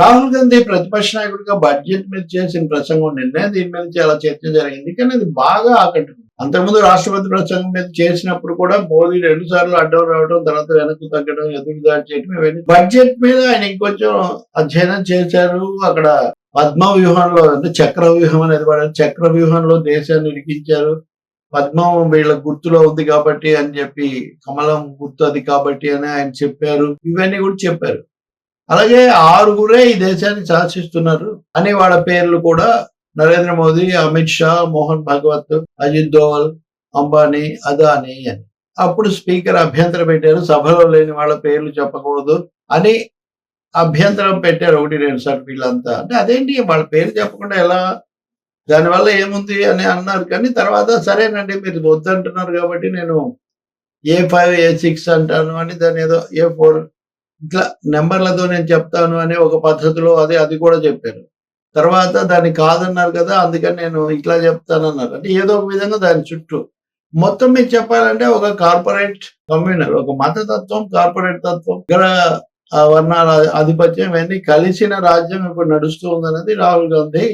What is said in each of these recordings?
రాహుల్ గాంధీ ప్రతిపక్ష నాయకుడిగా బడ్జెట్ మీద చేసిన ప్రసంగం నిన్నే దీని మీద చాలా చర్చ జరిగింది. కానీ అది బాగా ఆకట్టుకుంది. అంతకుముందు రాష్ట్రపతి ప్రసంగం మీద చేసినప్పుడు కూడా మోదీ రెండు సార్లు అడ్డం రావడం తర్వాత వెనక్కు తగ్గడం ఎదురు దాడి చేయడం ఇవన్నీ. బడ్జెట్ మీద ఆయన ఇంకొంచెం అధ్యయనం చేశారు. అక్కడ పద్మ వ్యూహంలో అంటే చక్ర వ్యూహం అనేది వాడారు. చక్ర వ్యూహంలో దేశాన్ని ఇరికించారు పద్మం వీళ్ళ గుర్తులో ఉంది కాబట్టి అని చెప్పి కమలం గుర్తు అది కాబట్టి అని ఆయన చెప్పారు. ఇవన్నీ కూడా చెప్పారు. అలాగే ఆరుగురే ఈ దేశాన్ని శాసిస్తున్నారు అని వాళ్ళ పేర్లు కూడా నరేంద్ర మోదీ అమిత్ షా మోహన్ భగవత్ అజిత్ దోవల్ అంబానీ అదానీ అని. అప్పుడు స్పీకర్ అభ్యంతరం పెట్టారు సభలో లేని వాళ్ళ పేర్లు చెప్పకూడదు అని అభ్యంతరం పెట్టారు ఒకటి రెండు సార్లు వీళ్ళంతా. అంటే అదేంటి? వాళ్ళ పేరు చెప్పకుండా ఎలా? దానివల్ల ఏముంది అని అన్నారు కానీ తర్వాత సరేనండి మీరు వద్దంటున్నారు కాబట్టి నేను ఏ ఫైవ్ ఏ సిక్స్ అంటాను అని దాని ఏదో ఏ ఫోర్ ఇట్లా నెంబర్లతో నేను చెప్తాను అనే ఒక పద్ధతిలో అది అది కూడా చెప్పారు. తర్వాత దాన్ని కాదన్నారు కదా అందుకని నేను ఇట్లా చెప్తానన్నారు. అంటే ఏదో ఒక విధంగా దాని చుట్టూ. మొత్తం మీకు చెప్పాలంటే ఒక కార్పొరేట్ కమ్యూనల్ ఒక మతతత్వం కార్పొరేట్ తత్వం ఇక్కడ వర్ణాల ఆధిపత్యం ఇవన్నీ కలిసిన రాజ్యం ఇప్పుడు నడుస్తూ ఉందన్నది రాహుల్ గాంధీ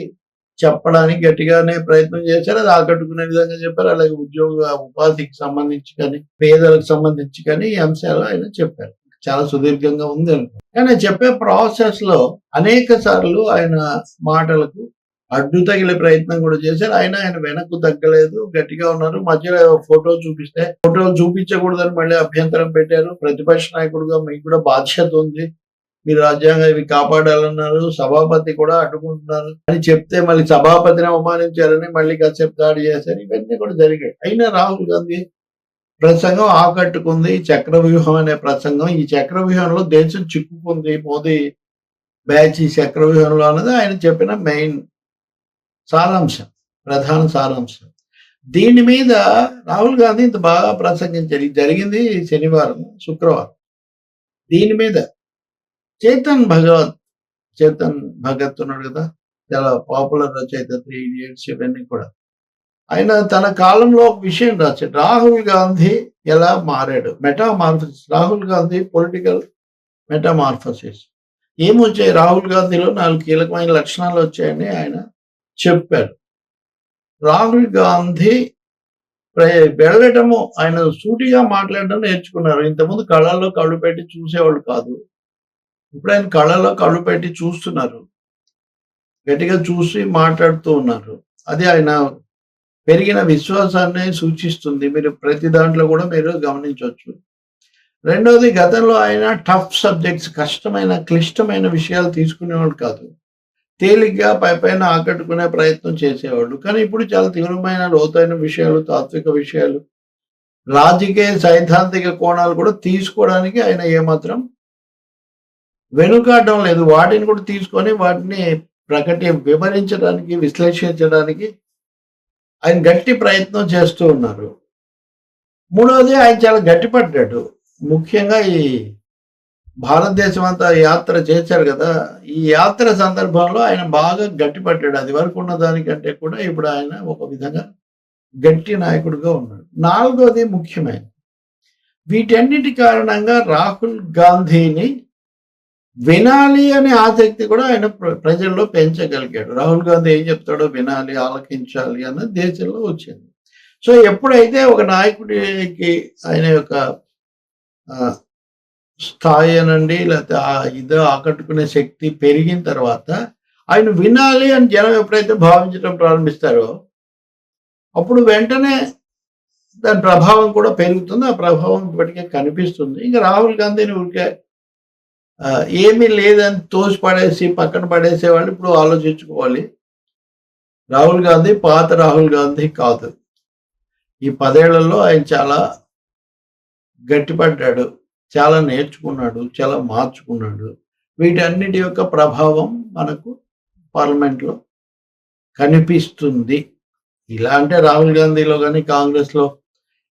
చెప్పడానికి గట్టిగానే ప్రయత్నం చేశారు. అది ఆకట్టుకునే విధంగా చెప్పారు. అలాగే ఉద్యోగ ఉపాధికి సంబంధించి కానీ పేదలకు సంబంధించి కానీ ఈ అంశాలు ఆయన చెప్పారు. చాలా సుదీర్ఘంగా ఉంది అనుకో కానీ చెప్పే ప్రాసెస్లో అనేక సార్లు ఆయన మాటలకు అడ్డు తగిలే ప్రయత్నం కూడా చేశారు. ఆయన ఆయన వెనక్కు తగ్గలేదు గట్టిగా ఉన్నారు. మధ్యలో ఫోటో చూపిస్తే ఫోటోలు చూపించకూడదని మళ్ళీ అభ్యంతరం పెట్టారు. ప్రతిపక్ష నాయకుడుగా మీకు కూడా బాధ్యత ఉంది. మీరు రాజ్యాంగం ఇవి కాపాడాలన్నారు. సభాపతి కూడా అడ్డుకుంటున్నారు. అని చెప్తే మళ్ళీ సభాపతిని అవమానించారని మళ్ళీ కాసేపు దాడి చేశారు. ఇవన్నీ కూడా జరిగాయి. అయినా రాహుల్ గాంధీ ప్రసంగం ఆకట్టుకుంది చక్ర చక్రవ్యూహం అనే ప్రసంగం. ఈ చక్రవ్యూహంలో దేశం చిక్కుకుంది. మోదీ బ్యాచ్ ఈ చక్రవ్యూహంలో అన్నది ఆయన చెప్పిన మెయిన్ సారాంశం ప్రధాన సారాంశం. దీని మీద రాహుల్ గాంధీ ఇంత బాగా ప్రసంగించారు ఇది జరిగింది శనివారం శుక్రవారం. దీని మీద చేతన్ భగవత్ చేతన్ భగత్ ఉన్నాడు కదా చాలా పాపులర్ రచయిత త్రీ ఇడియట్స్ ఇవన్నీ కూడా. ఆయన తన కాలంలో ఒక విషయం రాశాడు. రాహుల్ గాంధీ ఎలా మారాడు? Metamorphosis Rahul Gandhi political metamorphosis. ఏమొచ్చాయి Rahul గాంధీలో? నాలుగు కీలకమైన లక్షణాలు వచ్చాయని ఆయన చెప్పారు రాహుల్ గాంధీ వెళ్ళటము ఆయన సూటిగా మాట్లాడడం నేర్చుకున్నారు. ఇంతకుముందు కళ్ళల్లో కళ్ళు పెట్టి చూసేవాళ్ళు కాదు. ఇప్పుడు ఆయన కళ్ళలో కళ్ళు పెట్టి చూస్తున్నారు. గట్టిగా చూసి మాట్లాడుతూ ఉన్నారు. అది ఆయన పెరిగిన విశ్వాసాన్ని సూచిస్తుంది. మీరు ప్రతి దాంట్లో కూడా మీరు గమనించవచ్చు. రెండవది గతంలో ఆయన టఫ్ సబ్జెక్ట్స్ కష్టమైన క్లిష్టమైన విషయాలు తీసుకునేవాడు కాదు. తేలిగ్గా పై పైన ఆకట్టుకునే ప్రయత్నం చేసేవాళ్ళు కానీ ఇప్పుడు చాలా తీవ్రమైన లోతైన విషయాలు తాత్విక విషయాలు రాజకీయ సైద్ధాంతిక కోణాలు కూడా తీసుకోవడానికి ఆయన ఏమాత్రం వెనుకాడడం లేదు. వాటిని కూడా తీసుకొని వాటిని ప్రకటి వివరించడానికి విశ్లేషించడానికి ఆయన గట్టి ప్రయత్నం చేస్తూ ఉన్నారు. మూడవది ఆయన చాలా గట్టిపడ్డాడు. ముఖ్యంగా ఈ భారతదేశం అంతా యాత్ర చేశారు కదా ఈ యాత్ర సందర్భంలో ఆయన బాగా గట్టిపడ్డాడు. అది వరకు ఉన్న దానికంటే కూడా ఇప్పుడు ఆయన ఒక విధంగా గట్టి నాయకుడిగా ఉన్నాడు. నాలుగోది ముఖ్యమైన వీటన్నిటి కారణంగా రాహుల్ గాంధీని వినాలి అనే ఆసక్తి కూడా ఆయన ప్ర- ప్రజల్లో పెంచగలిగాడు. రాహుల్ గాంధీ ఏం చెప్తాడో వినాలి ఆలకించాలి అన్నది దేశంలో వచ్చింది. సో ఎప్పుడైతే ఒక నాయకుడికి ఆయన యొక్క స్థాయి అనండి లేకపోతే ఆ ఇదో ఆకట్టుకునే శక్తి పెరిగిన తర్వాత ఆయన వినాలి అని జనం ఎప్పుడైతే భావించడం ప్రారంభిస్తారో అప్పుడు వెంటనే దాని ప్రభావం కూడా పెరుగుతుంది. ఆ ప్రభావం ఇప్పటికే కనిపిస్తుంది. ఇంకా రాహుల్ గాంధీని ఊరికే ఏమీ లేదని తోసి పడేసి పక్కన పడేసేవాళ్ళు ఇప్పుడు ఆలోచించుకోవాలి. రాహుల్ గాంధీ పాత రాహుల్ గాంధీ కాదు. ఈ పదేళ్ళలో ఆయన చాలా గట్టిపడ్డాడు చాలా నేర్చుకున్నాడు చాలా మార్చుకున్నాడు. వీటన్నిటి యొక్క ప్రభావం మనకు పార్లమెంట్లో కనిపిస్తుంది. ఇలా అంటే రాహుల్ గాంధీలో కానీ కాంగ్రెస్లో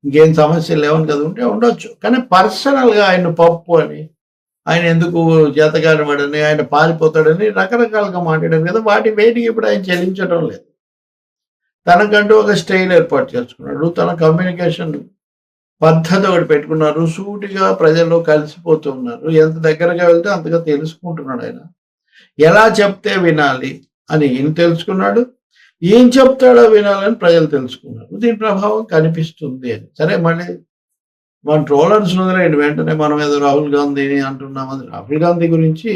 ఇంకేం సమస్యలు లేవని కదా ఉంటే ఉండొచ్చు. కానీ పర్సనల్గా ఆయన పప్పు అని ఆయన ఎందుకు చేతగాని వాడని ఆయన పారిపోతాడని రకరకాలుగా మాట్లాడారు కదా వాటి వేటికి ఇప్పుడు ఆయన చెల్లించడం లేదు. తనకంటూ ఒక స్టైల్ ఏర్పాటు చేసుకున్నాడు తన కమ్యూనికేషన్ పద్ధతి ఒకటి పెట్టుకున్నారు సూటిగా ప్రజల్లో కలిసిపోతూ ఉన్నారు ఎంత దగ్గరగా వెళ్తే అంతగా తెలుసుకుంటున్నాడు ఆయన. ఎలా చెప్తే వినాలి అని ఈయన తెలుసుకున్నాడు ఏం చెప్తాడో వినాలని ప్రజలు తెలుసుకున్నారు. దీని ప్రభావం కనిపిస్తుంది అని. సరే మళ్ళీ మన ట్రోలర్స్ వదిలేయండి. వెంటనే మనం ఏదో రాహుల్ గాంధీని అంటున్నాం అది రాహుల్ గాంధీ గురించి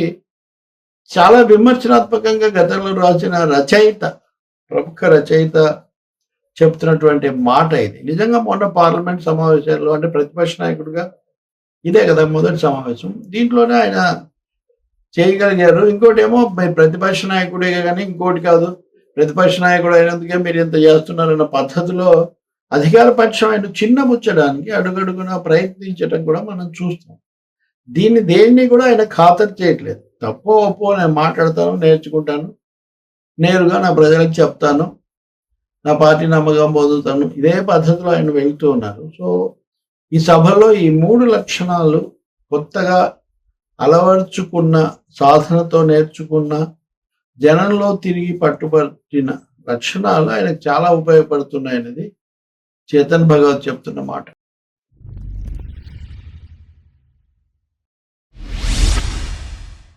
చాలా విమర్శనాత్మకంగా గతంలో రాసిన రచయిత ప్రముఖ రచయిత చెప్తున్నటువంటి మాట ఇది. నిజంగా మొన్న పార్లమెంట్ సమావేశాల్లో అంటే ప్రతిపక్ష నాయకుడిగా ఇదే కదా మొదటి సమావేశం. దీంట్లోనే ఆయన చేయగలిగారు. ఇంకోటి ఏమో ప్రతిపక్ష నాయకుడే కానీ ఇంకోటి కాదు. ప్రతిపక్ష నాయకుడు అయినందుకే మీరు ఇంత చేస్తున్నారన్న పద్ధతిలో అధికార పక్షం ఆయన చిన్నబుచ్చడానికి అడుగడుగున ప్రయత్నించడం కూడా మనం చూస్తాం. దీన్ని దేన్ని కూడా ఆయన ఖాతరు చేయట్లేదు. తప్పో ఒప్పో నేను మాట్లాడతాను నేర్చుకుంటాను నేరుగా నా ప్రజలకు చెప్తాను నా పార్టీ నమ్మకం పొందుతాను. ఇదే పద్ధతిలో ఆయన వెళ్తూ ఉన్నారు. సో ఈ సభలో ఈ మూడు లక్షణాలు కొత్తగా అలవర్చుకున్న సాధనతో నేర్చుకున్న జనంలో తిరిగి పట్టుబట్టిన లక్షణాలు ఆయనకు చాలా ఉపయోగపడుతున్నాయనేది చేతన్ భగవత్ చెప్తున్న మాట.